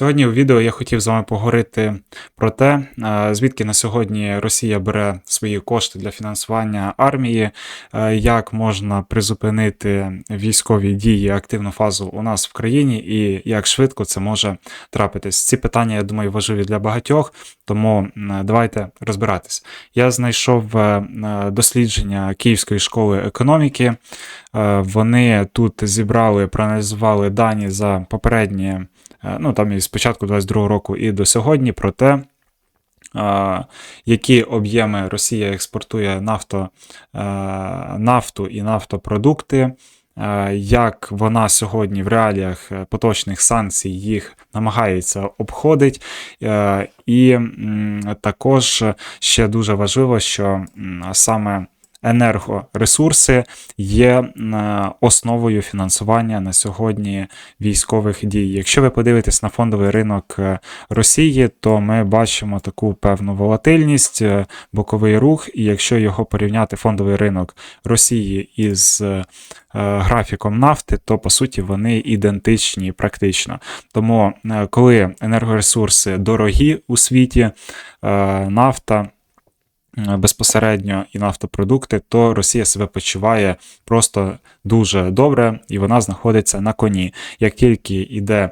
Сьогодні у відео я хотів з вами поговорити про те, е, звідки на сьогодні Росія бере свої кошти для фінансування армії, е, як можна призупинити військові дії, активну фазу у нас в країні, і як швидко це може трапитись. Ці питання, я думаю, важливі для багатьох, тому давайте розбиратись. Я знайшов е, дослідження Київської школи економіки. Вони тут зібрали, проаналізували дані за попередні. Е, ну там і з початку 22 року і до сьогодні, про те, які об'єми Росія експортує нафто, е, нафту і нафтопродукти. Е, як вона сьогодні в реаліях поточних санкцій їх намагається обходить. І також ще дуже важливо, що саме енергоресурси є е, основою фінансування на сьогодні військових дій. Якщо ви подивитесь на фондовий ринок е, Росії, то ми бачимо таку певну волатильність, е, боковий рух, і якщо його порівняти фондовий ринок Росії із графіком нафти, то по суті вони ідентичні практично. Тому коли енергоресурси дорогі у світі, нафта. Е, безпосередньо і нафтопродукти, то Росія себе почуває просто дуже добре і вона знаходиться на коні. Як тільки йде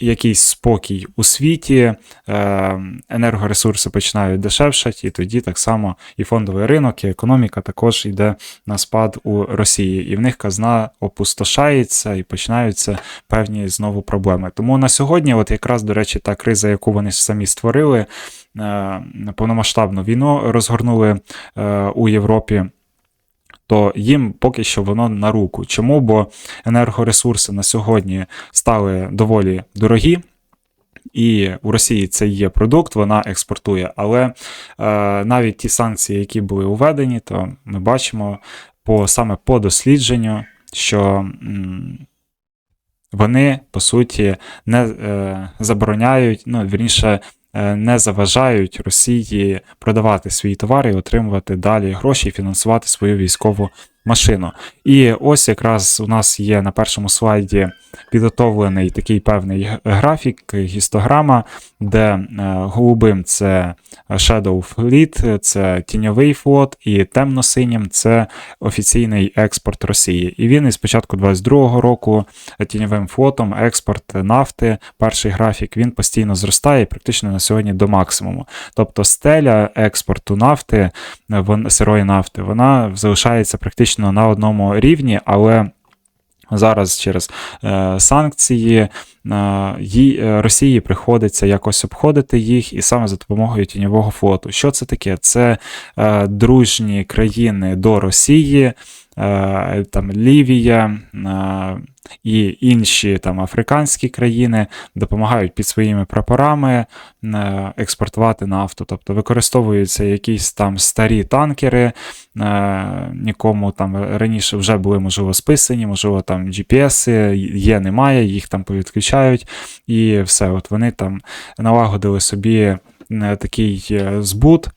якийсь спокій у світі, е, енергоресурси починають дешевшати, і тоді так само і фондовий ринок, і економіка також йде на спад у Росії, і в них казна опустошається і починаються певні знову проблеми. Тому на сьогодні, от якраз до речі, та криза, яку вони самі створили. Е, повномасштабну війну розгорнули е, у Європі. То їм поки що воно на руку. Чому? Бо енергоресурси на сьогодні стали доволі дорогі, і у Росії це є продукт, вона експортує. Але е, навіть ті санкції, які були уведені, то ми бачимо по саме по дослідженню, що м, вони по суті не е, забороняють, ну вірніше. Е, не заважають Росії продавати свої товари і отримувати далі гроші і фінансувати свою військову машину. І ось якраз у нас є на першому слайді підготовлений такий певний графік, гістограма, де е, голубим це Shadow Fleet, це тіньовий флот, і темно-синім це офіційний експорт Росії. І він із початку 22-го року тіньовим флотом експорт нафти, перший графік, він постійно зростає практично на сьогодні до максимуму. Тобто стеля експорту нафти, сирої нафти, вона залишається практично на одному рівні, але Зараз через е, санкції е, е, Росії приходиться якось обходити їх, і саме за допомогою тіньового флоту. Що це таке? Це е, дружні країни до Росії, там Лівія е, і інші там африканські країни допомагають під своїми прапорами е, експортувати нафту. Тобто використовуються якісь там старі танкери, нікому там раніше вже були, можливо, списані, можливо, там GPS є, немає, їх там повідключають, і все. От Вони там налагодили собі такий збут.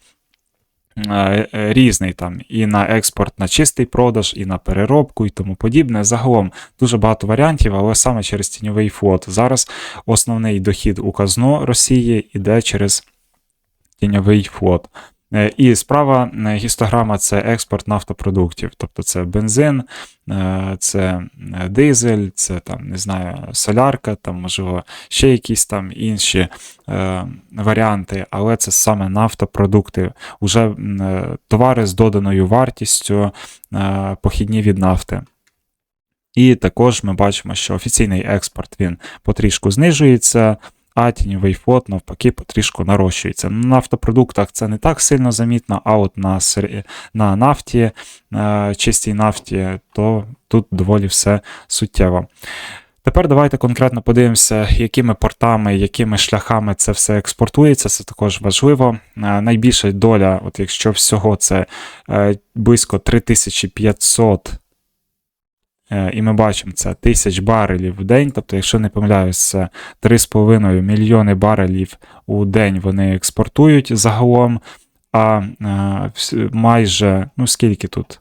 Е, е, різний там і на експорт, на чистий продаж, і на переробку, і тому подібне. Загалом дуже багато варіантів, але саме через тіньовий флот. Зараз основний дохід у казну Росії йде через тіньовий флот. Е, і справа е, гістограма це експорт нафтопродуктів, тобто це бензин, е, це дизель, це там, не знаю, солярка, там, можливо, ще якісь там інші варіанти, але це саме нафтопродукти, уже товари з доданою вартістю, похідні від нафти. І також ми бачимо, що офіційний експорт він потрішку знижується а тіньовий флот навпаки потрішку нарощується. На нафтопродуктах це не так сильно замітно, а от на на нафті, е, чистій нафті, то тут доволі все суттєво. Тепер давайте конкретно подивимося, якими портами, якими шляхами це все експортується. Це також важливо. Е, найбільша доля, от якщо всього, це е, близько 3500 Е, і ми бачимо це тисяч барелів в день. Тобто, якщо не помиляюсь, 3,5 мільйони барелів у день вони експортують загалом. А е, майже, ну скільки тут?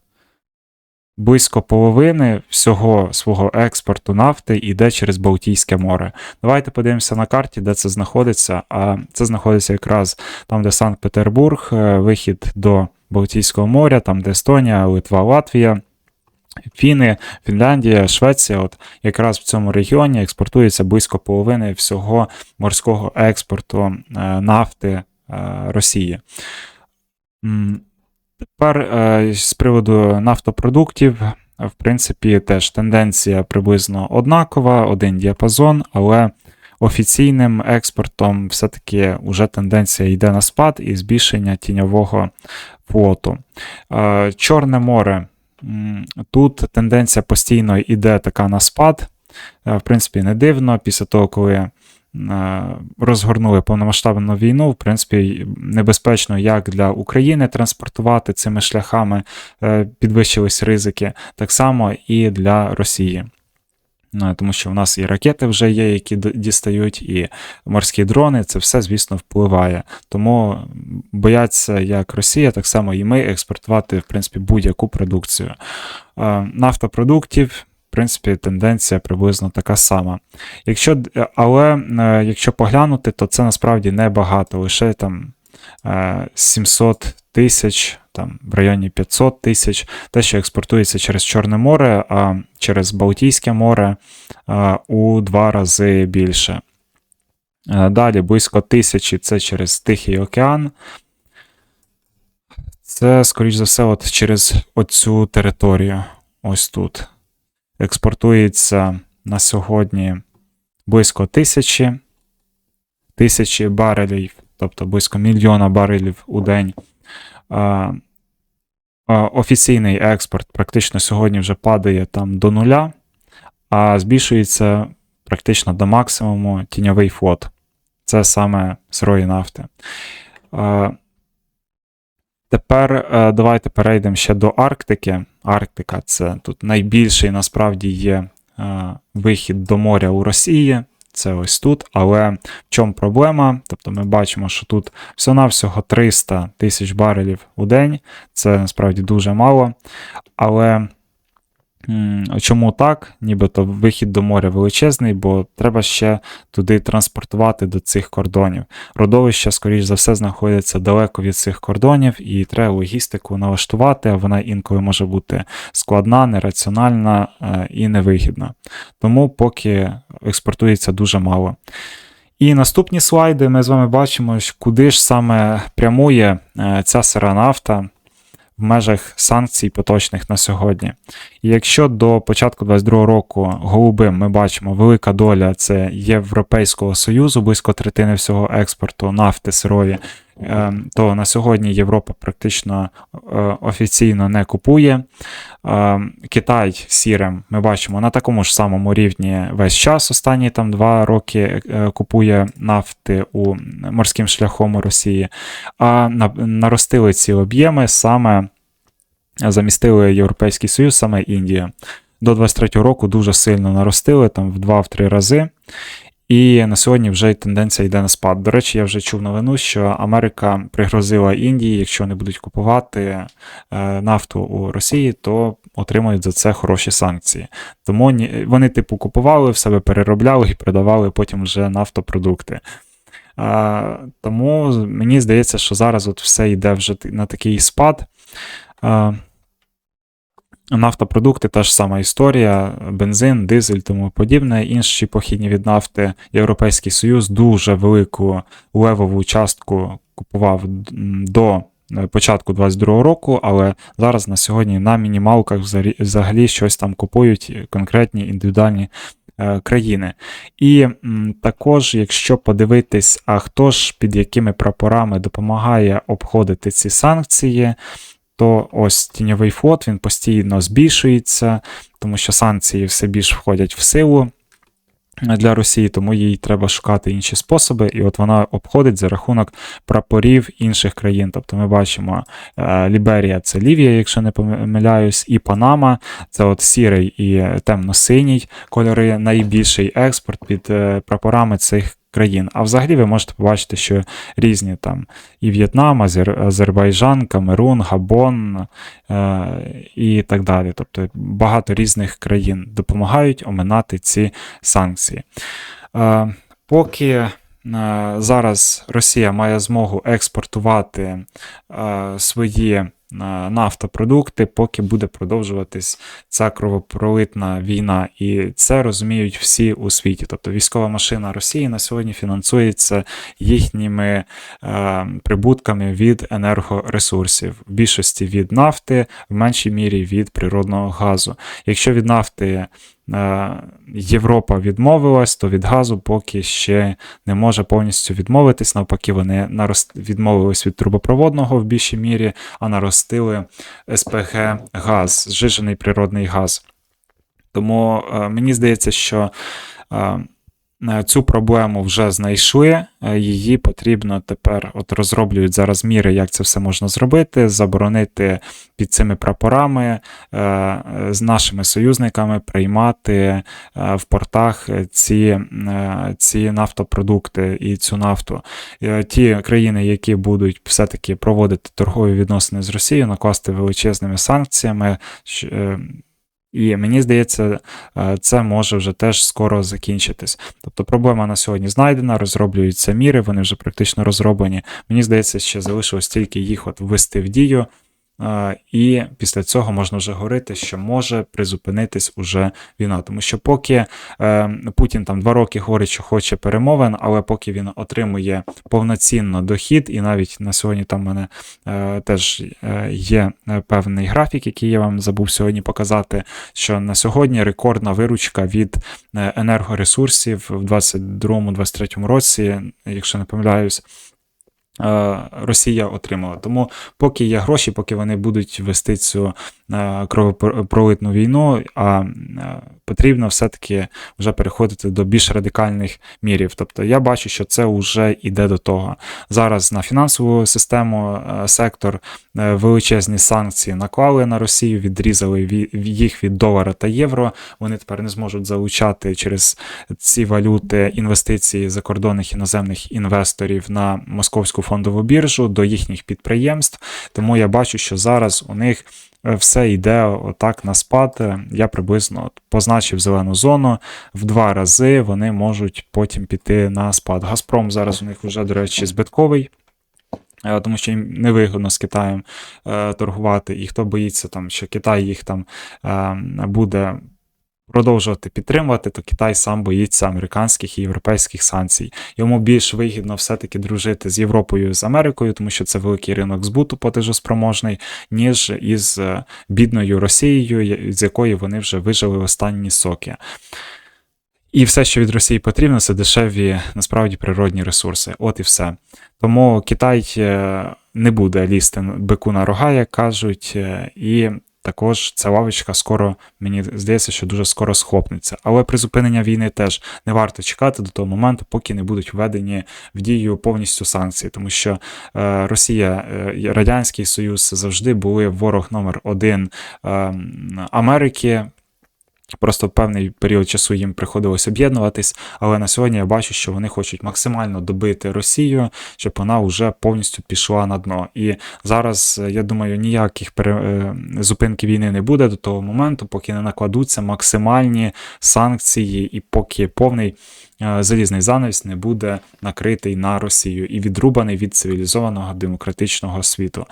близько половини всього свого експорту нафти йде через Балтійське море. Давайте подивимося на карті, де це знаходиться. А це знаходиться якраз там, де Санкт-Петербург, е, вихід до Балтійського моря, там де Естонія, Литва, Латвія. Фіни, Фінляндія, Швеція, от якраз в цьому регіоні експортується близько половини всього морського експорту е, нафти е, Росії. Тепер е, з приводу нафтопродуктів, в принципі, теж тенденція приблизно однакова, один діапазон, але офіційним експортом все-таки вже тенденція йде на спад і збільшення тіньового флоту. Чорне море. Тут тенденція постійно йде така на спад. Е, В принципі, не дивно. Після того, коли е, розгорнули повномасштабну війну, в принципі, небезпечно як для України транспортувати цими шляхами, е, підвищились ризики, так само і для Росії. Тому що в нас і ракети вже є, які дістають, і морські дрони, це все, звісно, впливає. Тому бояться як Росія, так само і ми експортувати, в принципі, будь-яку продукцію. Е, Нафтопродуктів, в принципі, тенденція приблизно така сама. Якщо, е, але е, якщо поглянути, то це насправді небагато, лише там е, 700 тисяч, там в районі 500 тисяч, те, що експортується через Чорне море, а через Балтійське море е, у два рази більше. Далі близько тисячі це через Тихий океан. Це, скоріш за все, от через оцю територію. Ось тут. Експортується на сьогодні близько тисячі, тисячі барелів, тобто близько мільйона барелів у день. Офіційний експорт практично сьогодні вже падає там до нуля, а збільшується практично до максимуму тіньовий флот. Це саме сирої нафти. Тепер е, давайте перейдемо ще до Арктики. Арктика це тут найбільший насправді є е, вихід до моря у Росії. Це ось тут. Але в чому проблема? Тобто ми бачимо, що тут всього-навсього 300 тисяч барелів у день. Це насправді дуже мало. Але чому так? Нібито вихід до моря величезний, бо треба ще туди транспортувати до цих кордонів. Родовища, скоріш за все, знаходяться далеко від цих кордонів, і треба логістику налаштувати, а вона інколи може бути складна, нераціональна е, і невигідна. Тому поки експортується дуже мало. І наступні слайди ми з вами бачимо, куди ж саме прямує е, ця сира нафта в межах санкцій поточних на сьогодні. І якщо до початку 2022 року голубим ми бачимо велика доля це Європейського Союзу, близько третини всього експорту нафти сирої, то на сьогодні Європа практично е, офіційно не купує. Е, Китай сірим ми бачимо на такому ж самому рівні весь час. Останні там два роки е, купує нафти у морським шляхом Росії, а наростили ці об'єми саме замістили Європейський Союз, саме Індія. До 23-го року дуже сильно наростили, там в 2-3 рази. І на сьогодні вже тенденція йде на спад. До речі, я вже чув новину, що Америка пригрозила Індії, якщо не будуть купувати е, нафту у Росії, то отримають за це хороші санкції. Тому вони, типу, купували, в себе переробляли і продавали потім вже нафтопродукти. А, тому мені здається, що зараз от все йде вже на такий спад. Нафтопродукти та ж сама історія, бензин, дизель, тому подібне. Інші похідні від нафти Європейський Союз дуже велику левову частку купував до е, початку 22 року, але зараз на сьогодні на мінімалках взагалі- щось там купують конкретні індивідуальні е, країни. І також, якщо подивитись, а хто ж під якими прапорами допомагає обходити ці санкції, то ось тіньовий флот він постійно збільшується, тому що санкції все більш входять в силу для Росії, тому їй треба шукати інші способи, і от вона обходить за рахунок прапорів інших країн. Тобто ми бачимо е, Ліберія це Лівія, якщо не помиляюсь, і Панама це от сірий і темно-синій кольори, найбільший експорт під е, прапорами цих країн. А взагалі ви можете побачити, що різні там і В'єтнам, Азер, Азербайджан, Камерун, Габон е, і так далі. Тобто багато різних країн допомагають оминати ці санкції. Е, поки е, зараз Росія має змогу експортувати е, свої нафтопродукти, поки буде продовжуватись ця кровопролитна війна, і це розуміють всі у світі. Тобто військова машина Росії на сьогодні фінансується їхніми е, прибутками від енергоресурсів, в більшості від нафти, в меншій мірі від природного газу. Якщо від нафти Європа відмовилась, то від газу поки ще не може повністю відмовитись. Навпаки, вони відмовились від трубопроводного в більшій мірі, а наростили СПГ газ, зжижений природний газ. Тому е, мені здається, що е, е, цю проблему вже знайшли. е, Її потрібно тепер от розроблюють зараз міри, як це все можна зробити, заборонити під цими прапорами е, е, з нашими союзниками приймати е, в портах е, ці, е, ці нафтопродукти і цю нафту. Е, Ті країни, які будуть все-таки проводити торгові відносини з Росією, накласти величезними санкціями. І мені здається, е, це може вже теж скоро закінчитись. Тобто проблема на сьогодні знайдена, розроблюються міри, вони вже практично розроблені. Мені здається, ще залишилось тільки їх от ввести в дію. І після цього можна вже говорити, що може призупинитись уже війна. Тому що поки е, Путін там два роки говорить, що хоче перемовин, але поки він отримує повноцінно дохід, і навіть на сьогодні там в мене е, теж е, є певний графік, який я вам забув сьогодні показати, що на сьогодні рекордна виручка від енергоресурсів в 2022-2023 році, якщо не помиляюсь. Е, Росія отримала. Тому поки є гроші, поки вони будуть вести цю кровопролитну війну, а е, потрібно все-таки вже переходити до більш радикальних мірів. Тобто я бачу, що це вже йде до того. Зараз на фінансову систему е, сектор е, величезні санкції наклали на Росію, відрізали їх від долара та євро. Вони тепер не зможуть залучати через ці валюти інвестиції закордонних іноземних інвесторів на московську фондову біржу до їхніх підприємств. Тому я бачу, що зараз у них е, все йде отак на спад. Я приблизно позначив зелену зону в два рази. Вони можуть потім піти на спад. Газпром зараз у них вже, до речі, збитковий. е, Тому що їм невигодно з Китаєм е, торгувати, і хто боїться, там, що Китай їх там е, буде продовжувати підтримувати, то Китай сам боїться американських і європейських санкцій. Йому більш вигідно все-таки дружити з Європою з Америкою, тому що це великий ринок збуту платежоспроможний, ніж із е, бідною Росією, з якої вони вже вижили останні соки. І все, що від Росії потрібно, це дешеві насправді природні ресурси. От і все. Тому Китай е, не буде лізти бику на рога, як кажуть, е, і також ця лавочка скоро, мені здається, що дуже скоро схопнеться. Але призупинення війни теж не варто чекати до того моменту, поки не будуть введені в дію повністю санкції, тому що е, Росія е, Радянський Союз завжди були ворог номер один е, Америки. Просто певний період часу їм приходилось об'єднуватись, але на сьогодні я бачу, що вони хочуть максимально добити Росію, щоб вона вже повністю пішла на дно. І зараз, е, я думаю, ніяких пере... е, зупинки війни не буде до того моменту, поки не накладуться максимальні санкції, і поки повний е, залізний занавіс не буде накритий на Росію і відрубаний від цивілізованого демократичного світу.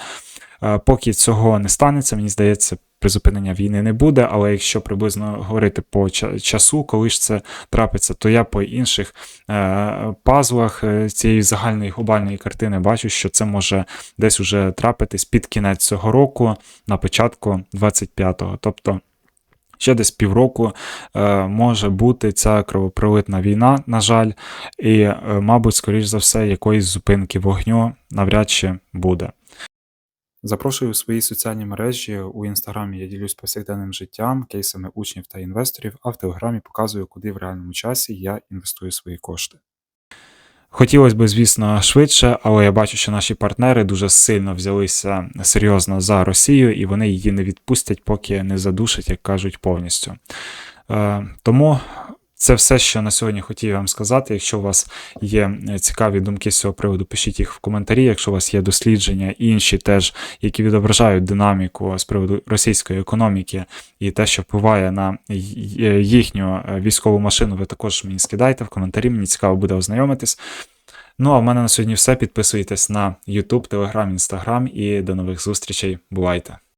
Поки цього не станеться, мені здається, призупинення війни не буде, але якщо приблизно говорити по часу, коли ж це трапиться, то я по інших е, пазлах е, цієї загальної глобальної картини бачу, що це може десь уже трапитись під кінець цього року, на початку 25-го. Тобто ще десь півроку е, може бути ця кровопролитна війна, на жаль, і, е, мабуть, скоріш за все, якоїсь зупинки вогню навряд чи буде. Запрошую у свої соціальні мережі. У інстаграмі я ділюсь повсякденним життям, кейсами учнів та інвесторів, а в телеграмі показую, куди в реальному часі я інвестую свої кошти. Хотілося б, звісно, швидше, але я бачу, що наші партнери дуже сильно взялися серйозно за Росію, і вони її не відпустять, поки не задушать, як кажуть, повністю. Е, Тому Це все, що на сьогодні хотів вам сказати. Якщо у вас є е, цікаві думки з цього приводу, пишіть їх в коментарі. Якщо у вас є дослідження, інші теж, які відображають динаміку з приводу російської економіки і те, що впливає на й- їхню е, військову машину, ви також мені скидайте в коментарі. Мені цікаво буде ознайомитись. Ну а в мене на сьогодні все. Підписуйтесь на YouTube, Telegram, Instagram і до нових зустрічей. Бувайте!